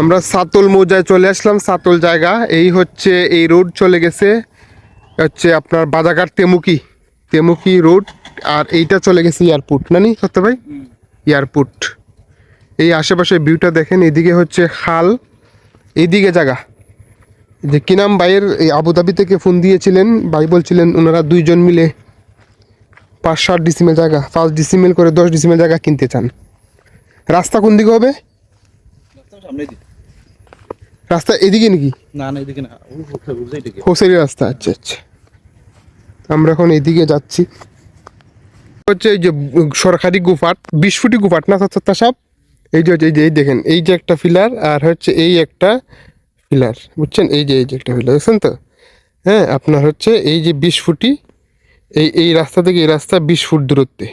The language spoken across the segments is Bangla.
আমরা সাতল মৌজায় চলে আসলাম। সাতল জায়গা, এই হচ্ছে এই রোড চলে গেছে। হচ্ছে আপনার বাজারঘাট তেমুকি তেমুকি রোড, আর এইটা চলে গেছে এয়ারপোর্ট। নানি, সত্য ভাই? এয়ারপোর্ট। এই আশেপাশে ভিউটা দেখেন, এদিকে হচ্ছে খাল এইদিকে জায়গা। যে কিনাম ভাইয়ের এই আবুধাবি থেকে ফোন দিয়েছিলেন, ভাই বলছিলেন ওনারা দুইজন মিলে পাঁচ ষাট ডিসিমেল জায়গা, পাঁচ ডিসিমেল করে দশ ডিসিমেল জায়গা কিনতে চান। রাস্তা কোন দিকে হবে? সামনে দিকে রাস্তা এদিকে নাকি? না না এদিকে না। হোসেরি রাস্তা আচ্ছা আচ্ছা। আমরা এখন এদিকে যাচ্ছি। হচ্ছে এই যে সরকারি গুফাট বিশ ফুটি গুফাট না চাচা সাপ এই যে এই যে এই দেখেন এই যে একটা ফিলার আর হচ্ছে এই একটা ফিলার বুঝছেন? এই যে এই যে একটা ফিলার দেখছেন তো? হ্যাঁ আপনার হচ্ছে এই যে বিশ ফুটি এই এই রাস্তা থেকে এই রাস্তা বিশ ফুট দূরত্বে।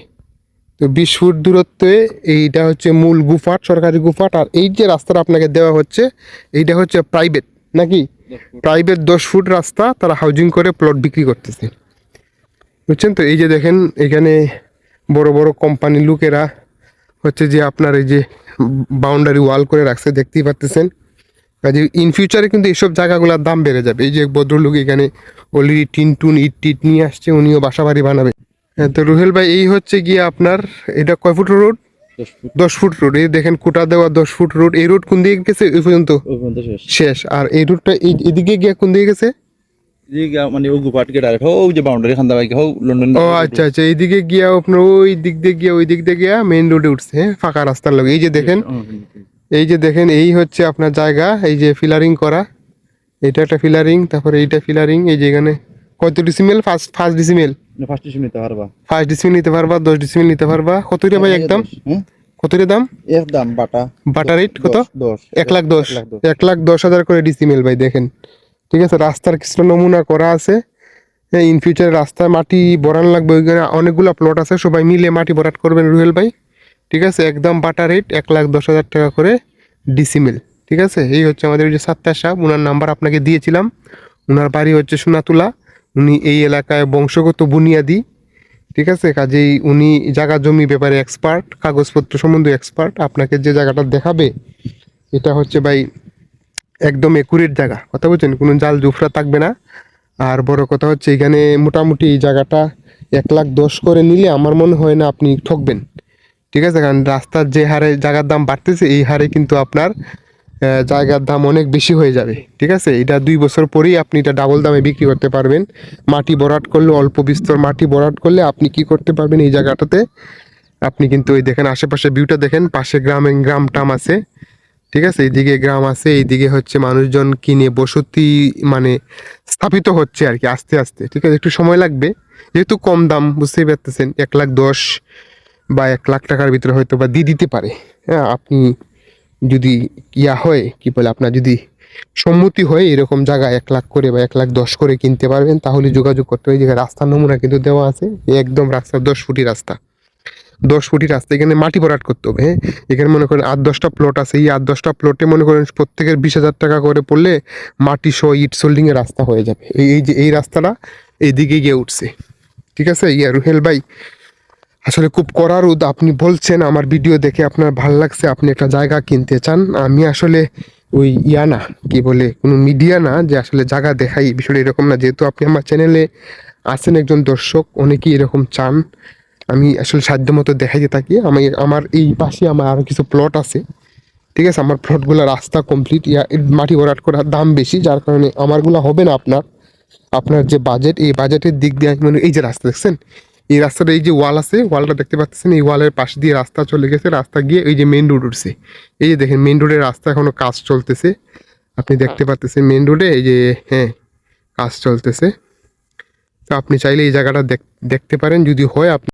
তো বিশ ফুট দূরত্বে এইটা হচ্ছে মূল গুফাট সরকারি গুফাট আর এই যে রাস্তাটা আপনাকে দেওয়া হচ্ছে এইটা হচ্ছে প্রাইভেট নাকি? প্রাইভেট দশ ফুট রাস্তা তারা হাউজিং করে প্লট বিক্রি করতেছে। বুঝছেন তো? এই যে দেখেন এখানে বড় বড় কোম্পানি লোকেরা হচ্ছে যে আপনার এই যে বাউন্ডারি ওয়াল করে রাখছে দেখতেই পারতেছেন? কাজে ইন ফিউচারে কিন্তু এইসব জায়গাগুলোর দাম বেড়ে যাবে। এই যে ভদ্রলোক এখানে অলরেডি টিন টুন ইট টিট নিয়ে আসছে উনিও বাসা বাড়ি বানাবে। তো রুহেল ভাই এই হচ্ছে গিয়ে আপনার এটা কয় ফুট রোড? দশ ফুট। রোড। এই দেখেন কুটা দেওয়া দশ ফুট রোড। এই রোড কোন দিকে গেছে? ওই পর্যন্ত শেষ। আর এই রোডটা এদিকে গিয়ে কোন দিকে গেছে? মানে ডাইরেক্ট যে বাউন্ডারি লন্ডন ও আচ্ছা আচ্ছা। এইদিকে গিয়া আপনার ওই দিক দিয়ে গিয়া ওই দিক দিয়ে গিয়া মেইন রোডে উঠছে হ্যাঁ? ফাঁকা রাস্তার লগে। এই যে দেখেন এই যে দেখেন এই হচ্ছে আপনার জায়গা এই যে ফিলারিং করা। এটা একটা ফিলারিং তারপরে এইটা ফিলারিং এই যে এখানে। কত decimal first first decimal first নিতে পারবা। ফার্স্ট ডিসিমেল নিতে পারবা দশ ডিসিমেল নিতে পারবা। কত রে ভাই একদম? হ্যাঁ? কত রে দাম? বাটা। বাটা রেট কত? লাখ লাখ দশ। এক লাখ দশ হাজার করে ডিসিমেল ভাই দেখেন। ঠিক আছে রাস্তার কিছু নমুনা করা আছে। ইন ফিউচার রাস্তায় মাটি বরান লাগবে ওইখানে অনেকগুলো প্লট আছে সবাই মিলে মাটি বরাট করবেন রুহেল ভাই। ঠিক আছে একদম বাটা রেট এক লাখ দশ হাজার টাকা করে ডিসিমেল ঠিক আছে এই হচ্ছে আমাদের ওই যে সাত্তার সাহেব ওনার নাম্বার আপনাকে দিয়েছিলাম। ওনার বাড়ি হচ্ছে সোনাতুলা। উনি এই এলাকায় বংশগত বুনিয়াদি, ঠিক আছে? কাজেই উনি জায়গা জমি ব্যাপারে এক্সপার্ট কাগজপত্র সম্বন্ধে এক্সপার্ট আপনাকে যে জায়গাটা দেখাবে, এটা হচ্ছে ভাই একদম একুরেট জায়গা। কথা বলছেন? কোনো জাল জুফরা থাকবে না। আর বড় কথা হচ্ছে, এখানে মোটামুটি এই জায়গাটা এক লাখ দশ করে নিলে আমার মনে হয় না আপনি ঠকবেন। ঠিক আছে? কারণ রাস্তার যে হারে জায়গার দাম বাড়তেছে, এই হারে কিন্তু আপনার জায়গার দাম অনেক বেশি হয়ে যাবে, ঠিক আছে? এটা দুই বছর পরেই আপনি এটা ডাবল দামে বিক্রি করতে পারবেন। মাটি বরাট করলে, অল্প বিস্তর মাটি বরাট করলে আপনি কি করতে পারবেন এই জায়গাটাতে? আপনি কিন্তু ওই দেখেন আশেপাশে ভিউটা দেখেন, পাশে গ্রামে, গ্রাম টাম আছে, ঠিক আছে? এইদিকে গ্রাম আছে, এইদিকে হচ্ছে মানুষজন কিনে বসতি মানে স্থাপিত হচ্ছে আর কি, আস্তে আস্তে, ঠিক আছে? একটু সময় লাগবে, যেহেতু কম দাম, বুঝতেই পারতেছেন, এক লাখ দশ বা এক লাখ টাকার ভিতরে হয়তো বা দিয়ে দিতে পারে। হ্যাঁ আপনি যদি ইয়া হয়, কি বলে আপনার, যদি সম্মতি হয় এরকম জায়গা এক লাখ করে বা এক লাখ দশ করে কিনতে পারবেন, তাহলে যোগাযোগ করতে হবে। জায়গায় রাস্তার নমুনা কিন্তু দেওয়া আছে একদম রাস্তার দশ ফুটি রাস্তা। দশ ফুটি রাস্তা, এখানে মাটি ভরাট করতে হবে হ্যাঁ? এখানে মনে করেন আট দশটা প্লট আছে, এই আট দশটা প্লটে মনে করেন প্রত্যেকের বিশ হাজার টাকা করে পড়লে মাটি সহ ইট সোল্ডিংয়ের রাস্তা হয়ে যাবে। এই এই যে, এই রাস্তাটা এইদিকে গিয়ে উঠছে। ঠিক আছে? ইয়া রুহেল ভাই আসলে খুব করার উদ আপনি বলছেন, আমার ভিডিও দেখে আপনার ভালো লাগছে, আপনি একটা জায়গা কিনতে চান। আমি আসলে ওই ইয়া না, কি বলে, কোনো মিডিয়া না যে আসলে জায়গা দেখাই। বিষয়টা এরকম না, যেহেতু আপনি আমার চ্যানেলে আছেন একজন দর্শক, অনেকেই এরকম চান। আমি আসলে সাধ্য মতো দেখাইতে থাকি। আমি, আমার এই পাশে আমার আরও কিছু প্লট আছে। ঠিক আছে, আমার প্লটগুলো রাস্তা কমপ্লিট ইয়া মাটি ভরাট করার দাম বেশি, যার কারণে আমারগুলো হবে না আপনার। আপনার যে বাজেট এই বাজেটের দিক দিয়ে মনে এই যে রাস্তা দেখছেন এই রাস্তাটা এই যে ওয়াল আছে, ওয়ালটা দেখতে পাচ্ছেন, এই ওয়ালের পাশ দিয়ে রাস্তা চলে গেছে, রাস্তা গিয়ে এই যে মেন রোড উঠছে। এই যে দেখেন মেন রোডের রাস্তা এখনও কাজ চলতেছে। আপনি দেখতে পাচ্ছেন মেন রোডে এই যে হ্যাঁ কাজ চলতেছে। তো আপনি চাইলে এই জায়গাটা দেখ- দেখতে পারেন, যদি হয় আপনি